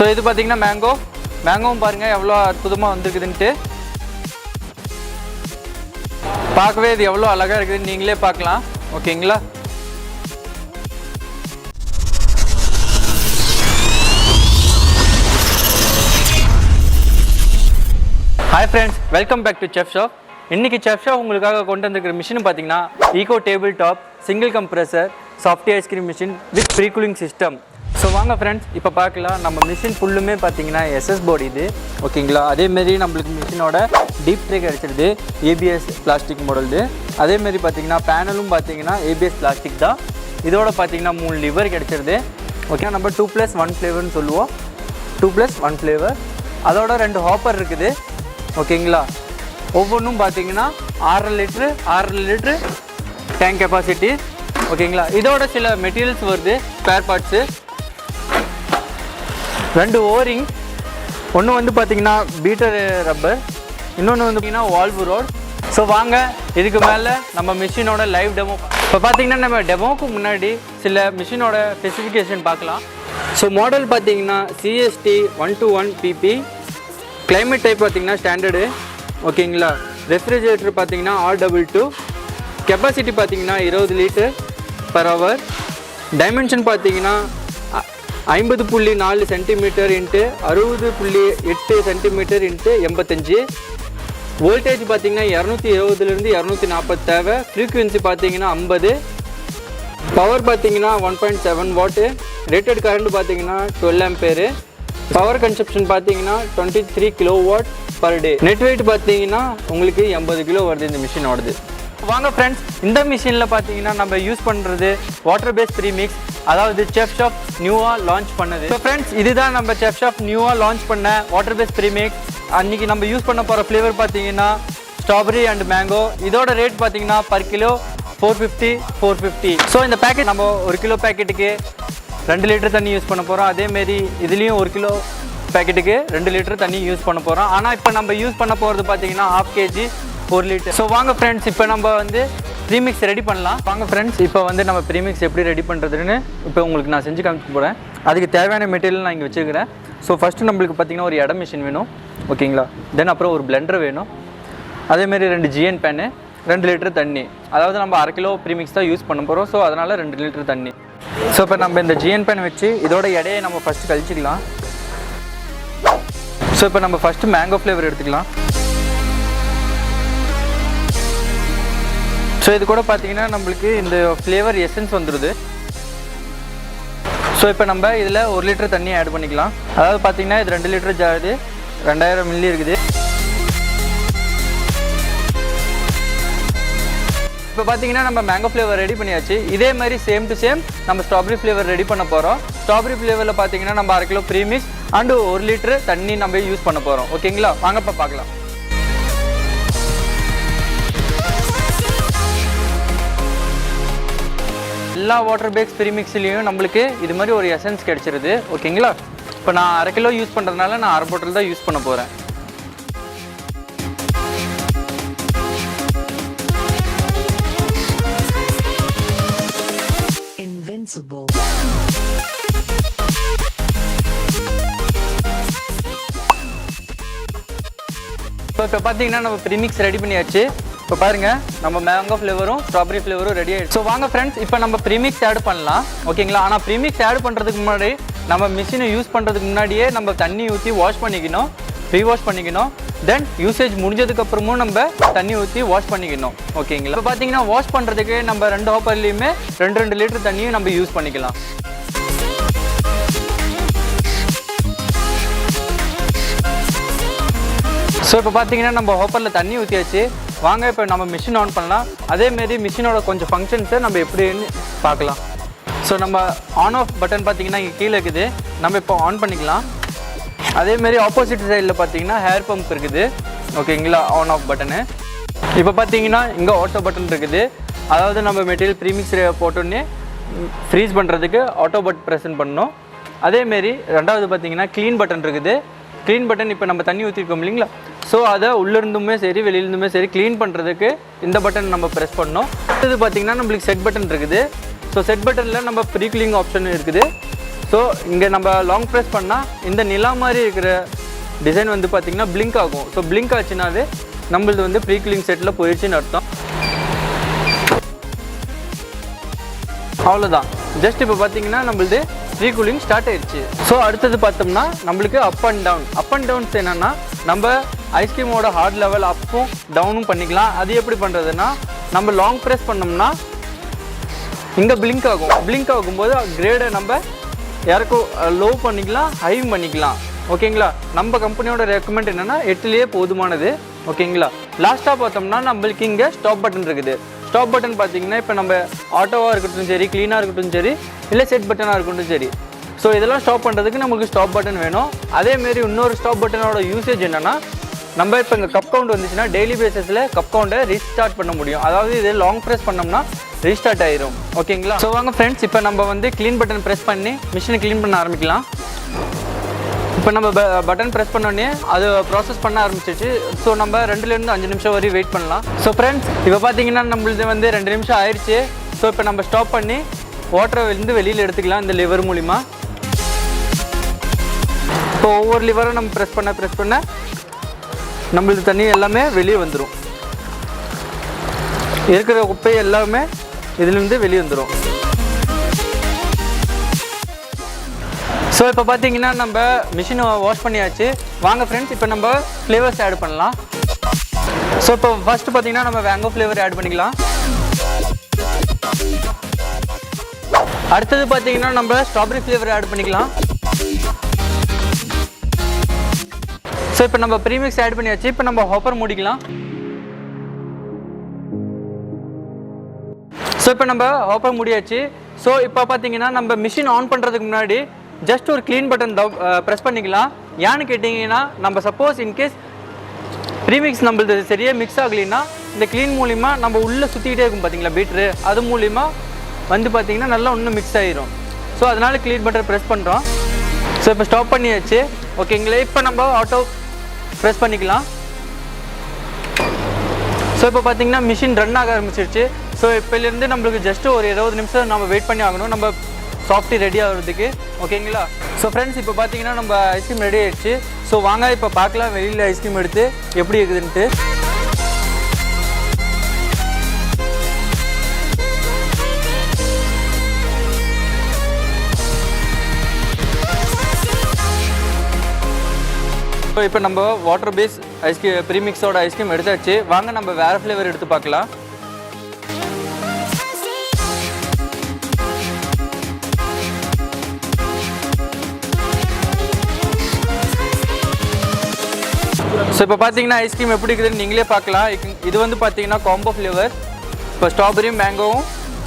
So இது பார்த்தீங்கன்னா mango மேங்கோவும் பாருங்கள் எவ்வளோ அற்புதமாக வந்திருக்குதுன்ட்டு. பார்க்கவே இது எவ்வளோ அழகாக இருக்குதுன்னு நீங்களே பார்க்கலாம். ஓகேங்களா? Hi friends welcome back to chef shop இன்றைக்கி செஃப் ஷாப் உங்களுக்காக கொண்டு வந்திருக்கிற மிஷின் பார்த்தீங்கன்னா eco table top single compressor softy ice cream machine with pre cooling system so வாங்க ஃப்ரெண்ட்ஸ் இப்போ பார்க்கலாம். நம்ம மிஷின் ஃபுல்லுமே பார்த்தீங்கன்னா எஸ்எஸ் போர்டு இது. ஓகேங்களா அதேமாரி நம்மளுக்கு மிஷினோட டீப் ட்ரே கிடச்சிருது ஏபிஎஸ் பிளாஸ்டிக் மாடல்து அதேமாரி பார்த்தீங்கன்னா பேனலும் பார்த்தீங்கன்னா ஏபிஎஸ் பிளாஸ்டிக் தான். இதோட பார்த்தீங்கன்னா மூணு லிவர் கிடச்சிருது. ஓகே நம்ம டூ ப்ளஸ் ஒன் ஃப்ளேவர்னு சொல்லுவோம். டூ ப்ளஸ் ஒன் ஃப்ளேவர் அதோட ரெண்டு ஹாப்பர் இருக்குது. ஓகேங்களா ஒவ்வொன்றும் பார்த்தீங்கன்னா ஆறரை லிட்ரு ஆறரை லிட்ரு டேங்க் கெப்பாசிட்டி ஓகேங்களா இதோட சில மெட்டீரியல்ஸ் வருது. ஸ்பேர் பார்ட்ஸு ரெண்டு ஓரிங் ஒன்று வந்து பார்த்தீங்கன்னா பீட்டர் ரப்பர். இன்னொன்று வந்து பார்த்தீங்கன்னா வால்வு ரோட். ஸோ வாங்க இதுக்கு மேலே நம்ம மிஷினோட லைவ் டெமோ இப்போ பார்த்தீங்கன்னா நம்ம டெமோக்கு முன்னாடி சில மிஷினோட ஸ்பெசிஃபிகேஷன் பார்க்கலாம். ஸோ மாடல் பார்த்தீங்கன்னா CST one two one BB climate type பார்த்தீங்கன்னா ஸ்டாண்டர்டு ஓகேங்களா ரெஃப்ரிஜரேட்டர் பார்த்தீங்கன்னா ஆர் டபுள் டூ கெப்பாசிட்டி பார்த்தீங்கன்னா இருபது லிட்டர் பர் ஹவர் டைமென்ஷன் பார்த்தீங்கன்னா ஐம்பது புள்ளி நாலு சென்டிமீட்டர் இன்ட்டு அறுபது புள்ளி எட்டு சென்டிமீட்டர் இன்ட்டு எண்பத்தஞ்சு. வோல்டேஜ் பார்த்தீங்கன்னா இரநூத்தி இருபதுலேருந்து இரநூத்தி நாற்பது தேவை ஃப்ரீக்குவென்சி பார்த்தீங்கன்னா ஐம்பது. பவர் பார்த்தீங்கன்னா one point seven watt. Rated current பார்த்தீங்கன்னா டுவெல் ஆம்பேரு பவர் கன்சப்ஷன் பார்த்தீங்கன்னா twenty three kilo watt per day. Net weight பார்த்தீங்கன்னா உங்களுக்கு எண்பது கிலோ வருது இந்த மிஷினோடது. வாங்க ஃப்ரெண்ட்ஸ் இந்த மிஷினில் பார்த்தீங்கன்னா நம்ம யூஸ் பண்ணுறது வாட்டர் பேஸ் ப்ரீமிக்ஸ் அதாவது செஃப் ஷாப் நியூவாக லான்ச் பண்ணது. ஸோ ஃப்ரெண்ட்ஸ் இதுதான் நம்ம செஃப் ஷாப் நியூவாக லான்ச் பண்ண வாட்டர் பேஸ் ப்ரீமிக்ஸ் அன்றைக்கி நம்ம யூஸ் பண்ண போகிற ஃப்ளேவர் பார்த்தீங்கன்னா ஸ்ட்ராபெரி அண்ட் மேங்கோ இதோட ரேட் பார்த்தீங்கன்னா per kilo four fifty four fifty so இந்த பேக்கெட் நம்ம ஒரு கிலோ பேக்கெட்டுக்கு ரெண்டு லிட்டர் தண்ணி யூஸ் பண்ண போகிறோம் அதேமாரி இதுலேயும் ஒரு கிலோ பேக்கெட்டுக்கு ரெண்டு லிட்டர் தண்ணி யூஸ் பண்ண போகிறோம் ஆனால் இப்போ நம்ம யூஸ் பண்ண போகிறது பார்த்தீங்கன்னா ஹாஃப் கேஜி ஒரு லிட்டர் ஸோ வாங்க ஃப்ரெண்ட்ஸ் இப்போ நம்ம வந்து ப்ரீமிக்ஸ் ரெடி பண்ணலாம். வாங்க ஃப்ரெண்ட்ஸ் இப்போ வந்து நம்ம ப்ரீமிக்ஸ் எப்படி ரெடி பண்ணுறதுன்னு இப்போ உங்களுக்கு நான் செஞ்சு காமிச்சு போகிறேன் அதுக்கு தேவையான மெட்டீரியல் நான் இங்கே வச்சுக்கிறேன் ஸோ ஃபஸ்ட்டு நம்மளுக்கு பார்த்தீங்கன்னா ஒரு இடம் மிஷின் வேணும். ஓகேங்களா தென் அப்புறம் ஒரு பிளெண்டர் வேணும். அதேமாரி ரெண்டு ஜிஎன் பேனு ரெண்டு லிட்டர் தண்ணி. அதாவது நம்ம அரை கிலோ ப்ரீமிக்ஸ் தான் யூஸ் பண்ண போகிறோம் ஸோ அதனால் ரெண்டு லிட்டர் தண்ணி. ஸோ இப்போ நம்ம இந்த ஜிஎன் பேன் வச்சு இதோட எடையை நம்ம ஃபஸ்ட்டு கழிச்சிக்கலாம். ஸோ இப்போ நம்ம ஃபஸ்ட்டு மேங்கோ ஃப்ளேவர் எடுத்துக்கலாம். ஸோ இது கூட பார்த்தீங்கன்னா நம்மளுக்கு இந்த ஃப்ளேவர் எசன்ஸ் வந்துடுது ஸோ இப்போ நம்ம இதில் ஒரு லிட்டர் தண்ணி ஆட் பண்ணிக்கலாம். அதாவது பார்த்தீங்கன்னா இது ரெண்டு லிட்டர் ஜாது ரெண்டாயிரம் மில்லி இருக்குது. இப்போ பார்த்தீங்கன்னா நம்ம மேங்கோ ஃப்ளேவர் ரெடி பண்ணியாச்சு. இதே மாதிரி சேம் டு சேம் நம்ம ஸ்ட்ராபெரி ஃப்ளேவர் ரெடி பண்ண போகிறோம் ஸ்ட்ராபெரி ஃப்ளேவரில் பார்த்தீங்கன்னா நம்ம அரை கிலோ ப்ரீமிக்ஸ் அண்டு ஒரு லிட்டர் தண்ணி நம்ம யூஸ் பண்ண போகிறோம் ஓகேங்களா வாங்கப்பா பார்க்கலாம் எல்லா வாட்டர் பேக்ஸ் ப்ரீமிக்ஸ்லேயும் நம்மளுக்கு இது மாதிரி ஒரு எசன்ஸ் கிடைச்சிருது. ஓகேங்களா இப்போ நான் அரை கிலோ யூஸ் பண்ணுறதுனால நான் அரை பாட்டில் தான் யூஸ் பண்ண போகிறேன். ஸோ இப்போ பார்த்தீங்கன்னா நம்ம ப்ரீமிக்ஸ் ரெடி பண்ணியாச்சு. இப்போ பாருங்க நம்ம மேங்கோ ஃப்ளேவரும் ஸ்ட்ராபெரி ஃப்ளேவரும் ரெடி ஆயிடுச்சு. ஸோ வாங்க ஃப்ரெண்ட்ஸ் இப்போ நம்ம ப்ரீமிக்ஸ் ஆட் பண்ணலாம். ஓகேங்களா ஆனால் ப்ரீமிக்ஸ் ஆட் பண்ணுறதுக்கு முன்னாடி நம்ம மிஷினை யூஸ் பண்ணுறதுக்கு முன்னாடியே நம்ம தண்ணி ஊற்றி வாஷ் பண்ணிக்கணும் ப்ரீ வாஷ் பண்ணிக்கணும் தென் யூசேஜ் முடிஞ்சதுக்கப்புறமும் நம்ம தண்ணி ஊற்றி வாஷ் பண்ணிக்கணும். ஓகேங்களா இப்போ பார்த்தீங்கன்னா வாஷ் பண்ணுறதுக்கு நம்ம ரெண்டு ஹாப்பர்லேயுமே ரெண்டு ரெண்டு லிட்டர் தண்ணியும் நம்ம யூஸ் பண்ணிக்கலாம். ஸோ இப்போ பார்த்தீங்கன்னா நம்ம ஹோப்பரில் தண்ணி ஊற்றியாச்சு வாங்க இப்போ நம்ம மிஷின் ஆன் பண்ணலாம். அதேமாரி மிஷினோட கொஞ்சம் ஃபங்க்ஷன்ஸை நம்ம எப்படின்னு பார்க்கலாம். ஸோ நம்ம ஆன் ஆஃப் பட்டன் பார்த்தீங்கன்னா இங்கே கீழே இருக்குது. நம்ம இப்போ ஆன் பண்ணிக்கலாம். அதேமாரி ஆப்போசிட் சைடில் பார்த்தீங்கன்னா ஹேர் பம்ப் இருக்குது. ஓகேங்களா ஆன் ஆஃப் பட்டனு இப்போ பார்த்தீங்கன்னா இங்கே ஆட்டோ பட்டன் இருக்குது. அதாவது நம்ம மெட்டீரியல் ப்ரீமிக்ஸ் போட்டோன்னே ஃப்ரீஸ் பண்ணுறதுக்கு ஆட்டோ பட் ப்ரெசன்ட் பண்ணணும். அதேமாரி ரெண்டாவது பார்த்தீங்கன்னா க்ளீன் பட்டன் இருக்குது. க்ளீன் பட்டன் இப்போ நம்ம தண்ணி ஊற்றிருக்கோம் இல்லைங்களா? ஸோ அதை உள்ளிருந்துமே சரி வெளியிலிருந்துமே சரி க்ளீன் பண்ணுறதுக்கு இந்த பட்டன் நம்ம ப்ரெஸ் பண்ணோம். இது பார்த்தீங்கன்னா நம்மளுக்கு செட் பட்டன் இருக்குது. ஸோ செட் பட்டனில் நம்ம ப்ரீ க்ளீனிங் ஆப்ஷன் இருக்குது. ஸோ இங்கே நம்ம லாங் ப்ரெஸ் பண்ணால் இந்த நிலா மாதிரி இருக்கிற டிசைன் வந்து பார்த்திங்கன்னா ப்ளிங்க் ஆகும். ஸோ blink ஆச்சுனாவே நம்மளது வந்து ப்ரீ கூலிங் செட்டில் போயிடுச்சுன்னு அர்த்தம். அவ்வளோதான் ஜஸ்ட் இப்போ பார்த்தீங்கன்னா நம்மளது ஃப்ரீ கூலிங் ஸ்டார்ட் ஆயிடுச்சு ஸோ அடுத்தது பார்த்தோம்னா நம்மளுக்கு up and down up and downs என்னென்னா நம்ம ஐஸ்கிரீமோட ஹார்ட் லெவல் அப்பும் டவுனும் பண்ணிக்கலாம். அது எப்படி பண்ணுறதுன்னா நம்ம லாங் ப்ரெஸ் பண்ணோம்னா இங்கே பிளிங்க் ஆகும். பிளிங்க் ஆகும்போது கிரேடை நம்ம யாருக்கும் லோ பண்ணிக்கலாம் ஹை பண்ணிக்கலாம். ஓகேங்களா நம்ம கம்பெனியோட ரெக்கமெண்ட் என்னென்னா எட்டுலேயே போதுமானது. ஓகேங்களா லாஸ்ட்டாக பார்த்தோம்னா நம்மளுக்கு இங்கே ஸ்டாப் பட்டன் இருக்குது. ஸ்டாப் பட்டன் பார்த்தீங்கன்னா இப்போ நம்ம ஆட்டோவாக இருக்கட்டும் சரி க்ளீனாக இருக்கட்டும் சரி இல்லை செட் பட்டனாக இருக்கட்டும் சரி. ஸோ இதெல்லாம் ஸ்டாப் பண்ணுறதுக்கு நமக்கு ஸ்டாப் பட்டன் வேணும். அதேமாரி இன்னொரு ஸ்டாப் பட்டனோட யூசேஜ் என்னென்னா நம்ம இப்போ இங்கே கப் கவுண்ட் வந்துச்சுன்னா டெய்லி பேசிஸில் கப் கவுண்டை ரீஸ்டார்ட் பண்ண முடியும். அதாவது இது லாங் ப்ரெஸ் பண்ணோம்னா ரீஸ்டார்ட் ஆயிரும். ஓகேங்களா ஸோ வாங்க ஃப்ரெண்ட்ஸ் இப்போ நம்ம வந்து க்ளீன் பட்டன் ப்ரெஸ் பண்ணி மிஷினை க்ளீன் பண்ண ஆரம்பிக்கலாம். இப்போ நம்ம பட்டன் ப்ரெஸ் பண்ணோடனே அது ப்ராசஸ் பண்ண ஆரம்பிச்சிச்சு ஸோ நம்ம ரெண்டுலேருந்து அஞ்சு நிமிஷம் வரையும் வெயிட் பண்ணலாம். ஸோ ஃப்ரெண்ட்ஸ் இப்போ பார்த்தீங்கன்னா நம்மளது வந்து ரெண்டு நிமிஷம் ஆயிடுச்சு. ஸோ இப்போ நம்ம ஸ்டாப் பண்ணி வாட்டரை வந்து வெளியில் எடுத்துக்கலாம் இந்த லிவர் மூலிமா இப்போ ஒவ்வொரு லிவரும் நம்ம ப்ரெஸ் பண்ண ப்ரெஸ் பண்ண நம்மளது தண்ணி எல்லாமே வெளியே வந்துடும் இருக்கிற குப்பை எல்லாமே இதுலேருந்து வெளியே வந்துடும் ஸோ இப்போ பார்த்தீங்கன்னா நம்ம மிஷினை வாஷ் பண்ணியாச்சு. வாங்க ஃப்ரெண்ட்ஸ் இப்போ நம்ம ஃப்ளேவர்ஸ் ஆட் பண்ணலாம். ஸோ இப்போ ஃபஸ்ட்டு பார்த்தீங்கன்னா நம்ம வேங்கோ ஃப்ளேவர் ஆட் பண்ணிக்கலாம். அடுத்தது பார்த்தீங்கன்னா நம்ம ஸ்ட்ராபெரி ஃப்ளேவர் ஆட் பண்ணிக்கலாம். ஸோ இப்போ நம்ம ப்ரீமிக்ஸ் ஆட் பண்ணியாச்சு. இப்போ நம்ம ஹாப்பர் மூடிக்கலாம். ஸோ இப்போ நம்ம ஹாப்பர் முடியாச்சு. ஸோ இப்போ பார்த்தீங்கன்னா நம்ம மிஷின் ஆன் பண்ணுறதுக்கு முன்னாடி ஜஸ்ட் ஒரு க்ளீன் பட்டன் தவ் ப்ரெஸ் பண்ணிக்கலாம். ஏன்னு கேட்டிங்கன்னா நம்ம சப்போஸ் இன்கேஸ் ப்ரீமிக்ஸ் நம்மளது சரியாக மிக்ஸ் ஆகலைன்னா இந்த க்ளீன் மூலிமா நம்ம உள்ளே சுற்றிக்கிட்டே இருக்கும் பார்த்தீங்களா பீட்ரு அது மூலிமா வந்து பார்த்திங்கன்னா நல்லா இன்னும் மிக்ஸ் ஆகிரும் ஸோ அதனால் க்ளீன் பட்டன் ப்ரெஸ் பண்ணுறோம் ஸோ இப்போ ஸ்டாப் பண்ணியாச்சு. ஓகேங்களா இப்போ நம்ம ஆட்டோ ப்ரெஸ் பண்ணிக்கலாம். ஸோ இப்போ பார்த்தீங்கன்னா மிஷின் ரன் ஆக ஆரம்பிச்சிருச்சு. ஸோ இப்போலேருந்து நம்மளுக்கு ஜஸ்ட்டு ஒரு இருபது நிமிஷம் நம்ம வெயிட் பண்ணி ஆகணும். நம்ம சாஃப்டி ரெடி ஆகிறதுக்கு ஓகேங்களா ஸோ ஃப்ரெண்ட்ஸ் இப்போ பார்த்தீங்கன்னா நம்ம ஐஸ்கிரீம் ரெடி ஆயிடுச்சு. ஸோ வாங்க இப்போ பார்க்கலாம் வெளியில் ஐஸ்கிரீம் எடுத்து எப்படி இருக்குதுன்ட்டு. ஸோ இப்போ நம்ம வாட்டர் பேஸ் ஐஸ்கிரீம் ப்ரீமிக்ஸோட ஐஸ்கிரீம் எடுத்தாச்சு. வாங்க நம்ம வேறு ஃப்ளேவர் எடுத்து பார்க்கலாம். ஸோ இப்போ பார்த்தீங்கன்னா ஐஸ்கிரீம் எப்படி இருக்குதுன்னு நீங்களே பார்க்கலாம். இது- வந்து பார்த்தீங்கன்னா காம்போ ஃப்ளேவர் இப்போ ஸ்ட்ராபெரியும் மேங்கோவும்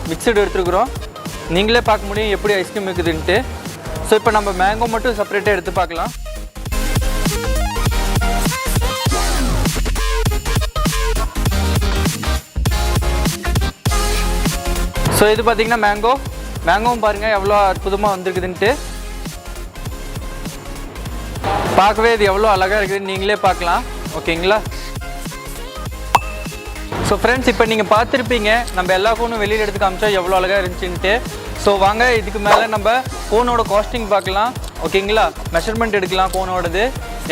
மிக்சடு எடுத்துருக்குறோம். நீங்களே பார்க்க முடியும் எப்படி ஐஸ்கிரீம் இருக்குதுன்ட்டு. ஸோ இப்போ நம்ம மேங்கோ மட்டும் செப்பரேட்டாக எடுத்து பார்க்கலாம். ஸோ இது பார்த்தீங்கன்னா மேங்கோ மேங்கோவும் பாருங்கள் எவ்வளோ அற்புதமாக வந்திருக்குதுன்ட்டு. பார்க்கவே இது எவ்வளோ அழகாக இருக்குதுன்னு நீங்களே பார்க்கலாம். ஓகேங்களா? ஸோ ஃப்ரெண்ட்ஸ் இப்போ நீங்கள் பார்த்துருப்பீங்க நம்ம எல்லா ஃபோனும் வெளியில் எடுத்து காமிச்சா எவ்வளோ அழகாக இருந்துச்சுன்ட்டு. ஸோ வாங்க இதுக்கு மேலே நம்ம ஃபோனோட காஸ்டிங் பார்க்கலாம். ஓகேங்களா? மெஷர்மெண்ட் எடுக்கலாம் ஃபோனோடது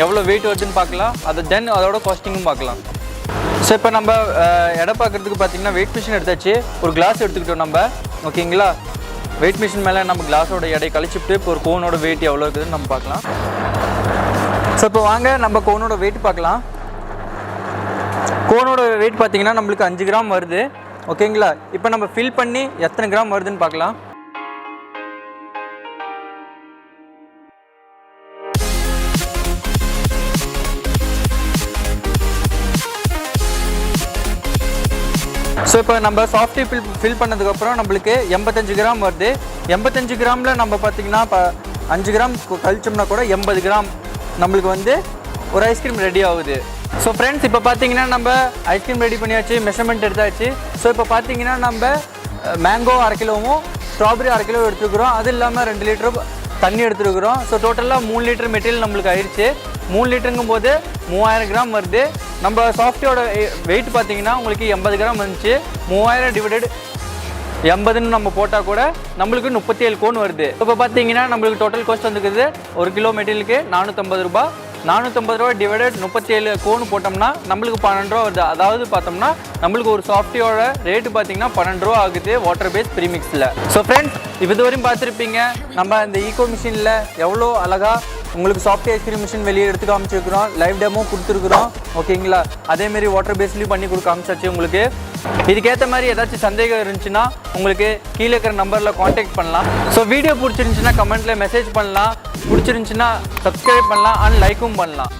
எவ்வளோ வெயிட் வருதுன்னு பார்க்கலாம். அது தென் அதோட காஸ்டிங்கும் பார்க்கலாம். ஸோ இப்போ நம்ம எடை பார்க்குறதுக்கு பார்த்தீங்கன்னா வெயிட் மிஷின் எடுத்தாச்சு. ஒரு கிளாஸ் எடுத்துக்கிட்டோம் நம்ம. ஓகேங்களா? வெயிட் மிஷின் மேலே நம்ம கிளாஸோட எடை கழிச்சுட்டு இப்போ ஒரு கோனோட வெயிட் எவ்வளோ இருக்குதுன்னு நம்ம பார்க்கலாம். ஸோ இப்போ வாங்க நம்ம கோனோட வெயிட் பார்க்கலாம். கோனோட வெயிட் பார்த்தீங்கன்னா நம்மளுக்கு அஞ்சு கிராம் வருது. ஓகேங்களா இப்போ நம்ம ஃபில் பண்ணி எத்தனை கிராம் வருதுன்னு பார்க்கலாம். ஸோ இப்போ நம்ம சாஃப்ட்வேர் ஃபில் ஃபில் பண்ணதுக்கப்புறம் நம்மளுக்கு எண்பத்தஞ்சு கிராம் வருது. எண்பத்தஞ்சு கிராமில் நம்ம பார்த்திங்கன்னா இப்போ அஞ்சு கிராம் கழிச்சோம்னா கூட எண்பது கிராம் நம்மளுக்கு வந்து ஒரு ஐஸ்கிரீம் ரெடி ஆகுது. ஸோ ஃப்ரெண்ட்ஸ் இப்போ பார்த்தீங்கன்னா நம்ம ஐஸ்கிரீம் ரெடி பண்ணியாச்சு மெஷர்மெண்ட் எடுத்தாச்சு. ஸோ இப்போ பார்த்தீங்கன்னா நம்ம மேங்கோ அரை கிலோவும் ஸ்ட்ராபெரி அரை கிலோ எடுத்துக்கிறோம் அது இல்லாமல் ரெண்டு லிட்டர் தண்ணி எடுத்துருக்குறோம். ஸோ டோட்டலாக மூணு லிட்டர் மெட்டீரியல் நம்மளுக்கு ஆயிடுச்சு மூணு லிட்டருங்கும் போது மூவாயிரம் கிராம் வருது. நம்ம சாஃப்டியோட வெயிட் பார்த்தீங்கன்னா உங்களுக்கு எண்பது கிராம் வந்துச்சு. மூவாயிரம் டிவைடட் எண்பதுன்னு நம்ம போட்டால் கூட நம்மளுக்கு முப்பத்தி ஏழு கோன் வருது. இப்போ பார்த்தீங்கன்னா நம்மளுக்கு டோட்டல் காஸ்ட் வந்துக்குது ஒரு கிலோ மெட்டீரியலுக்கு நானூற்றம்பது ரூபா நானூற்றம்பது ரூபா டிவைடட் முப்பத்தி ஏழு கோன் போட்டோம்னா நம்மளுக்கு பன்னெண்டு ரூபா வருது. அதாவது பார்த்தோம்னா நம்மளுக்கு ஒரு சாஃப்டியோட ரேட்டு பார்த்தீங்கன்னா பன்னெண்டு ரூபா ஆகுது வாட்டர் பேஸ் ப்ரீமிக்ஸில் ஸோ ஃப்ரெண்ட்ஸ் இப்போ இதுவரையும் பார்த்துருப்பீங்க. நம்ம இந்த ஈகோ மிஷினில் எவ்வளோ அழகாக உங்களுக்கு சாஃப்ட் ஐஸ்கிரீம் மிஷின் வெளியே எடுத்து காமிச்சிருக்கிறோம். லைவ் டெமோ கொடுத்துருக்குறோம். ஓகேங்களா அதேமாரி வாட்டர் பேஸ்லேயும் பண்ணி கொடுக்க காமிச்சாச்சு உங்களுக்கு. இதுக்கேற்ற மாதிரி ஏதாச்சும் சந்தேகம் இருந்துச்சுன்னா உங்களுக்கு கீழே இருக்கிற நம்பரில் காண்டாக்ட் பண்ணலாம். ஸோ வீடியோ பிடிச்சிருந்துச்சின்னா கமெண்ட்டில் மெசேஜ் பண்ணலாம். பிடிச்சிருந்துச்சின்னா சப்ஸ்கிரைப் பண்ணலாம். அண்ட் லைக்கும் பண்ணலாம்.